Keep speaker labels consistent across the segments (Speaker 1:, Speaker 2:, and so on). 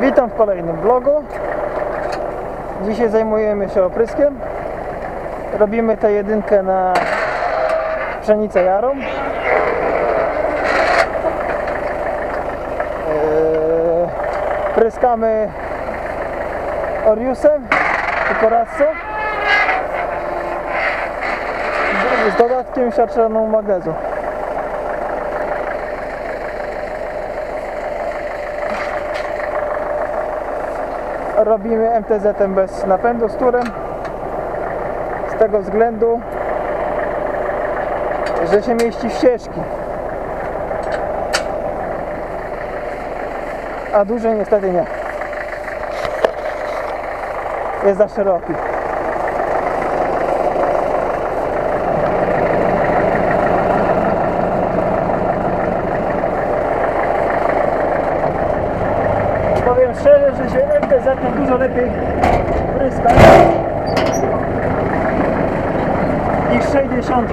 Speaker 1: Witam w kolejnym vlogu. Dzisiaj zajmujemy się opryskiem. Robimy tę jedynkę na pszenicę jarą. Eee, Pryskamy Oriusem i Corazzo z dodatkiem siarczaną magnezu. Robimy MTZ bez napędu z turem. Z tego względu że się mieści w ścieżki. A duży niestety nie. Jest za szeroki powiem szczerze, że się MTZ dużo lepiej pryska niż 60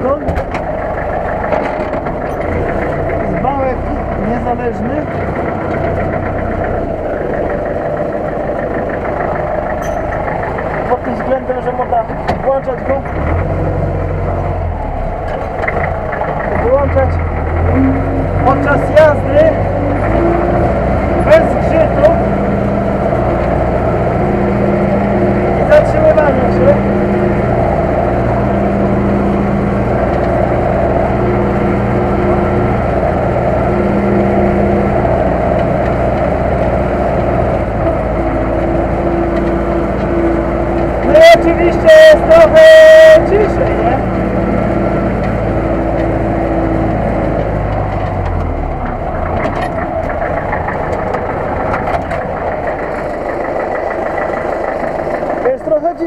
Speaker 1: z bałek niezależny. Pod tym względem, że można włączać go. Wyłączać podczas jazdy bez zgrzytów i zatrzymywania się No i oczywiście jest trochę ciszej, nie?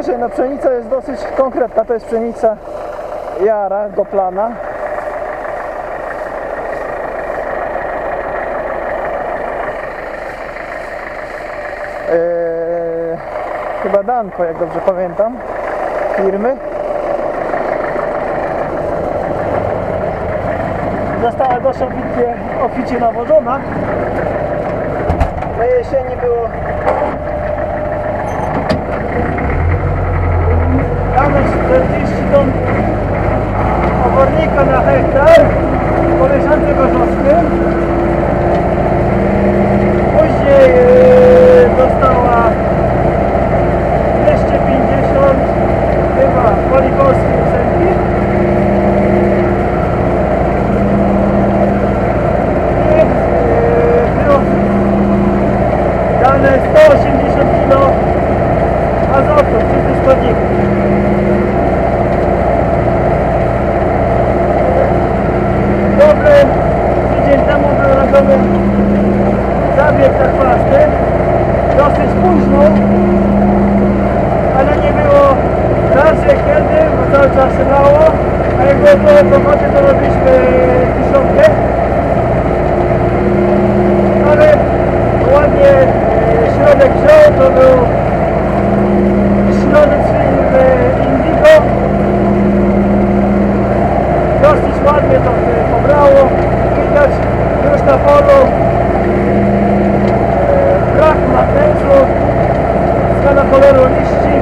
Speaker 1: Ciszej, no pszenica jest dosyć konkretna, to jest pszenica jara, goplana. Eee, chyba Danko, jak dobrze pamiętam, firmy. Została dość obficie, obficie nawożona. Na jesieni było Washington późno, ale nie było razy kiedy, bo cały czas lało. A jak było trochę pochody, to robiliśmy tysiątkę. Ale ładnie e, środek wziął, to był środek firmy Indigo. Dosyć ładnie to się pobrało. Widać już na polu e, brak magnezu, zmiana koloru liści.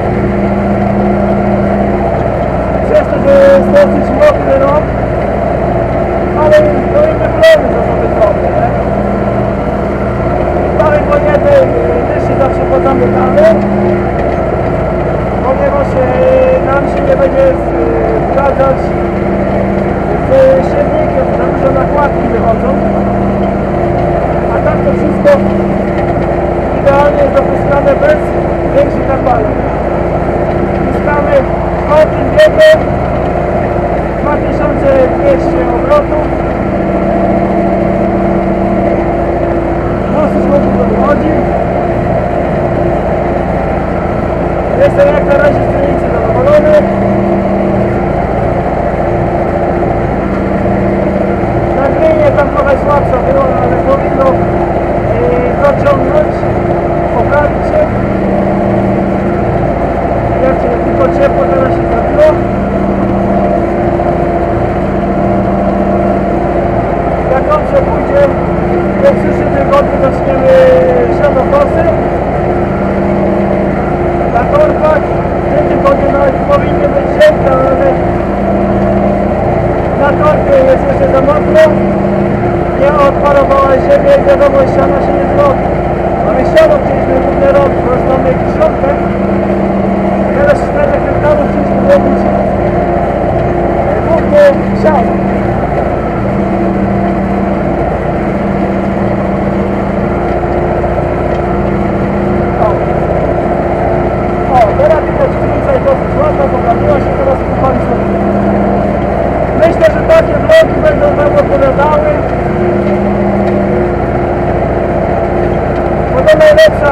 Speaker 1: Przez to, że jest dosyć mokry rok, ale no i wyglądy to są wyglądy, nie? Stary poniety też się zawsze pozamykamy, ponieważ e, nam się nie będzie e, zgadzać z siewnikiem, za dużo nakładki wychodzą. A tak to wszystko idealnie dopuszczane bez większych nakładów. Puszczamy o tym biegiem 2200 obrotów. Dosyć mocno to wychodzi. Jestem jak na razie z stronicy zadowolony. Nagranie tam trochę słabsza było, ale powinno yy, dociągnąć, poprawić się. Jak się tylko ciepło teraz się zrobiło. Jak dobrze pójdzie, to w przyszłym tygodniu zaczniemy siano kosy. Się nie zrobi. Mamy ścianą chcieliśmy w ogóle robić, po prostu mamy dziesiątkę. Teraz 4 hektarów chcieliśmy robić głównie siano. I Myślę, że takie vlogi będą nam odpowiadały. To najlepsza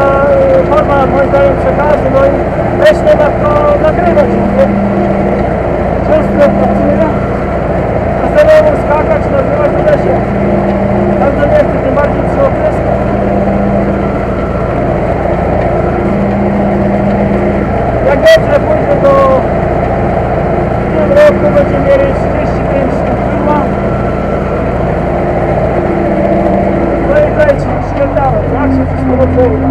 Speaker 1: forma moim zdaniem przekazu, no i też nie ma kto nagrywać, nie? Często pracuję, a zero skakać, nagrywać nie da się. Bardzo nie chcę, tym bardziej przy okrysku. Jak dobrze pójdzie, to w tym roku będzie mieli 35 sztuk filma. No i leci, świetlawe, jak się wszystko dobrze uda.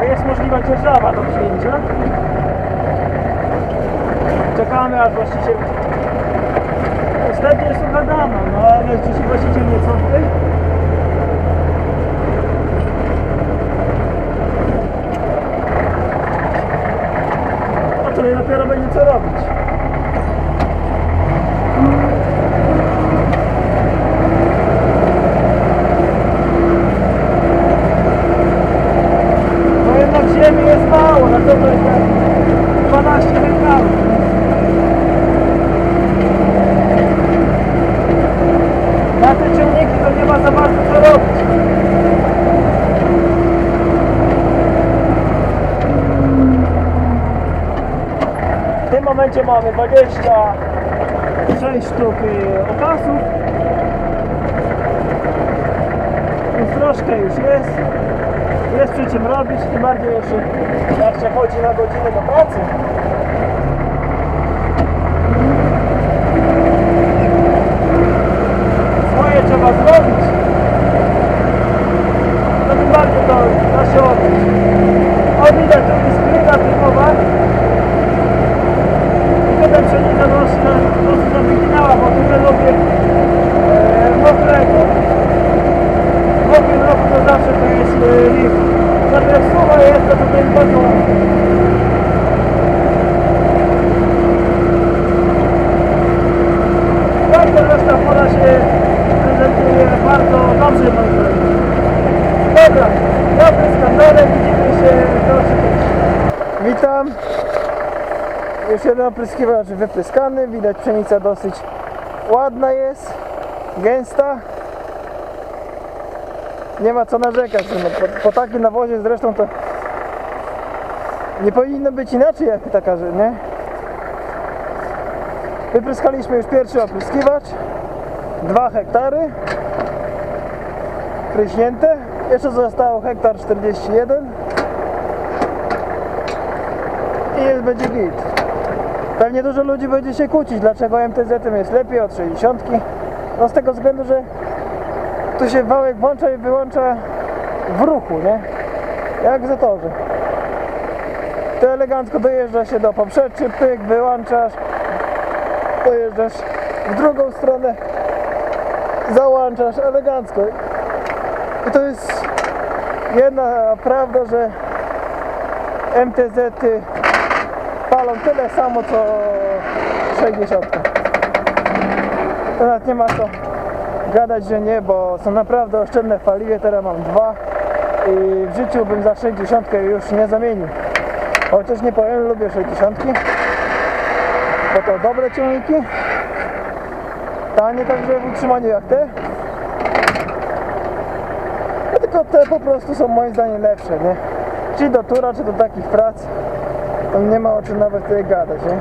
Speaker 1: A jest możliwa dzierżawa do przyjęcia. Czekamy aż właściciel Ostatnio jest ugadana, no ale czy się właściciel nie cofnie? A to dopiero będzie co robić. No jednak ziemi jest mało, na to to jest tak 12 hektarów. Na te ciągniki to nie ma za bardzo co robić. W tym momencie mamy 26 sztuk y, opasów. Już troszkę już jest. Jest przy czym robić, tym bardziej jeszcze jak się chodzi na godzinę do pracy. Trzeba zrobić. No tym bardziej to da się odbyć. O widać tu jest kryta typowa. I tutaj pszenica dosyć, dosyć wyginała, bo tutaj lubię e, mokrego. W mokrym roku to zawsze to jest e, lift. Jak sucha jest, to tutaj bardzo łatwo. Bardzo bardzo dobrze moim zdaniem. Dobra, dobry z widzimy się proszę. Witam. Już jeden opryskiwacz wypryskany, widać pszenica dosyć ładna jest, gęsta. Nie ma co narzekać, no, po, po takim nawozie zresztą to nie powinno być inaczej jak taka, że nie? Wypryskaliśmy już pierwszy opryskiwacz 2 hektary pryśnięte jeszcze zostało hektar 41 i jest będzie git. Pewnie dużo ludzi będzie się kłócić dlaczego MTZ jest lepiej od 60 no z tego względu, że tu się wałek włącza i wyłącza w ruchu, nie? jak w zatorze. To elegancko dojeżdża się do poprzeczy, pyk, wyłączasz. Pojeżdżasz w drugą stronę, załączasz elegancko. I to jest jedna prawda, że MTZ -y palą tyle samo co 60. To nawet nie ma co gadać, że nie, bo są naprawdę oszczędne paliwie, teraz mam dwa i w życiu bym za 60 już nie zamienił. Chociaż nie powiem, lubię 60 bo to dobre ciągniki tanie także w utrzymaniu jak te No tylko te po prostu są moim zdaniem lepsze, nie? Czy do tura, czy do takich prac to nie ma o czym nawet tutaj gadać, nie?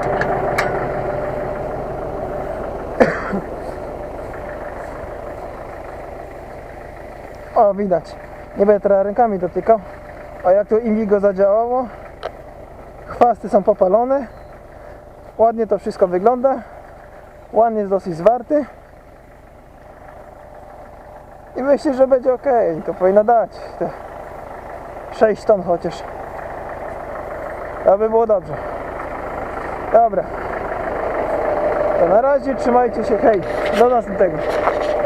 Speaker 1: O, widać. Nie będę teraz rękami dotykał. A jak to Indigo zadziałało? Chwasty są popalone. Ładnie to wszystko wygląda. Ładnie jest dosyć zwarty. I myślę, że będzie ok. To powinno dać te 6 ton chociaż. Aby było dobrze. Dobra. To na razie trzymajcie się, hej. Do następnego.